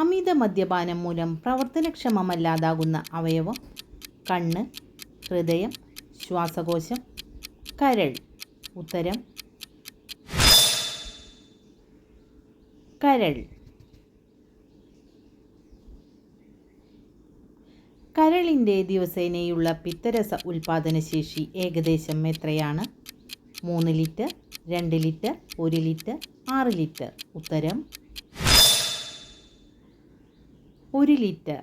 അമിത മദ്യപാനം മൂലം പ്രവർത്തനക്ഷമമല്ലാതാകുന്ന അവയവം കണ്ണ് ഹൃദയം ശ്വാസകോശം കരൾ ഉത്തരം കരൾ. കരളിന്റെ ദിവസേനയുള്ള പിത്തരസ ഉൽപാദനശേഷി ഏകദേശം എത്രയാണ്? മൂന്ന് ലിറ്റർ രണ്ട് ലിറ്റർ ഒരു ലിറ്റർ ആറ് ലിറ്റർ. ഉത്തരം ഒരു ലിറ്റർ.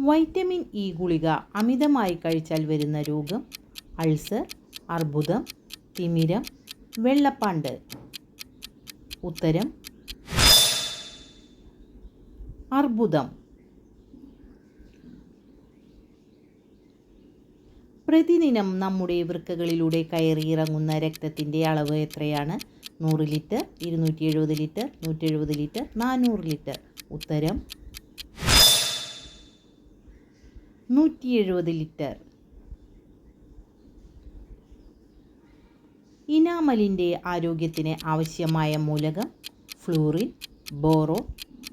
വൈറ്റമിൻ ഇ ഗുളിക അമിതമായി കഴിച്ചാൽ വരുന്ന രോഗം അൾസർ അർബുദം തിമിരം വെള്ളപ്പാണ്ട്. ഉത്തരം അർബുദം. പ്രതിദിനം നമ്മുടെ വൃക്കകളിലൂടെ കയറിയിറങ്ങുന്ന രക്തത്തിന്റെ അളവ് എത്രയാണ്? നൂറ് ലിറ്റർ ഇരുന്നൂറ്റി എഴുപത് ലിറ്റർ നൂറ്റി എഴുപത് ലിറ്റർ നാനൂറ് ലിറ്റർ. ഉത്തരം? നൂറ്റി എഴുപത് ലിറ്റർ. ഇനാമലിന്റെ ആരോഗ്യത്തിന് ആവശ്യമായ മൂലകം ഫ്ലൂറിൻ ബോറോ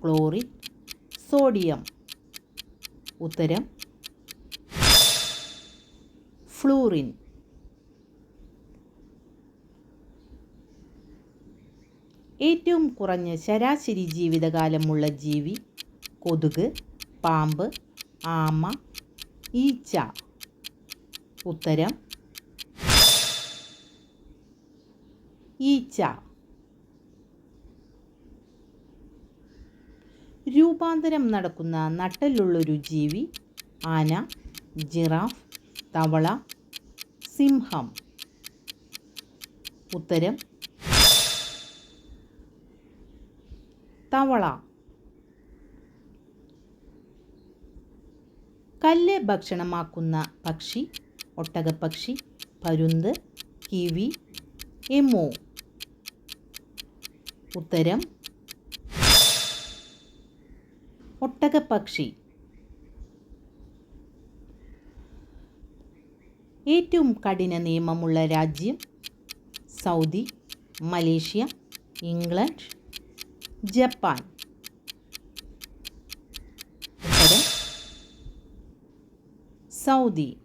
ക്ലോറിൻ സോഡിയം. ഉത്തരം? ഫ്ലൂറിൻ. ഏറ്റവും കുറഞ്ഞ ശരാശരി ജീവിതകാലമുള്ള ജീവി കൊതുക് പാമ്പ് ആമ ഈച്ച. ഉത്തരം ഈച്ച. രൂപാന്തരം നടക്കുന്ന നട്ടലുള്ളൊരു ജീവി ആന ജിറാഫ് തവള സിംഹം. ഉത്തരം? തവള. കല്ല് ഭക്ഷണമാക്കുന്ന പക്ഷി ഒട്ടകപ്പക്ഷി പരുന്ത് കിവി എമോ. ഉത്തരം? ഒട്ടകപ്പക്ഷി. ഏറ്റവും കഠിന നിയമമുള്ള രാജ്യം Saudi Malaysia England Japan. Saudi.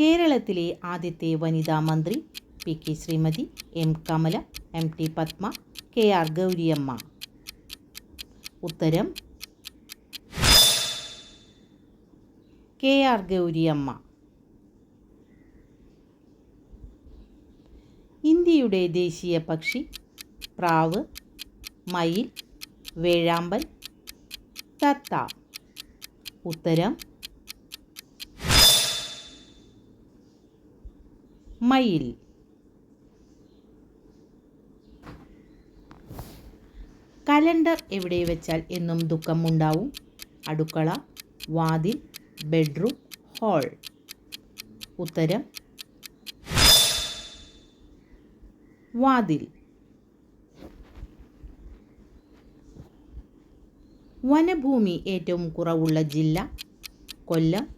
കേരളത്തിലെ ആദ്യത്തെ വനിതാ മന്ത്രി P K Sreemathi M Kamala M T Padma K R Gouriamma. ഉത്തരം കെ ആർ ഗൗരിയമ്മ. ഇന്ത്യയുടെ ദേശീയ പക്ഷി പ്രാവ് മയിൽ വേഴാമ്പൽ തത്ത. ഉത്തരം മയിൽ. കലണ്ടർ എവിടെ വെച്ചാൽ എന്നും ദുഃഖമുണ്ടാവും. അടുക്കള വാതിൽ ബെഡ്റൂം ഹാൾ. ഉത്തരം. വാതിൽ. വനഭൂമി ഏറ്റവും കുറവുള്ള ജില്ല കൊല്ലം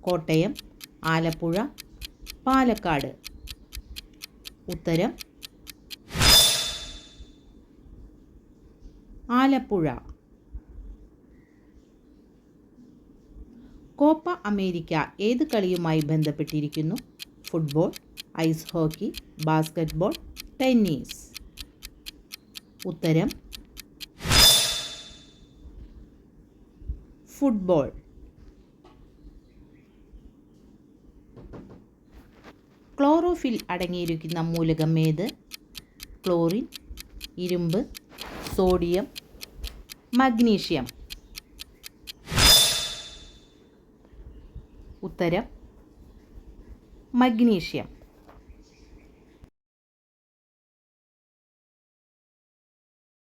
കോട്ടയം ആലപ്പുഴ പാലക്കാട്. ഉത്തരം. ആലപ്പുഴ. കോപ്പ അമേരിക്ക ഏത് കളിയുമായി ബന്ധപ്പെട്ടിരിക്കുന്നു? Football ice hockey basketball tennis. ഉത്തരം ഫുട്ബോൾ. ക്ലോറോഫിൽ അടങ്ങിയിരിക്കുന്ന മൂലകം ഏത്? ക്ലോറിൻ ഇരുമ്പ് സോഡിയം മഗ്നീഷ്യം. ഉത്തരം മഗ്നീഷ്യം.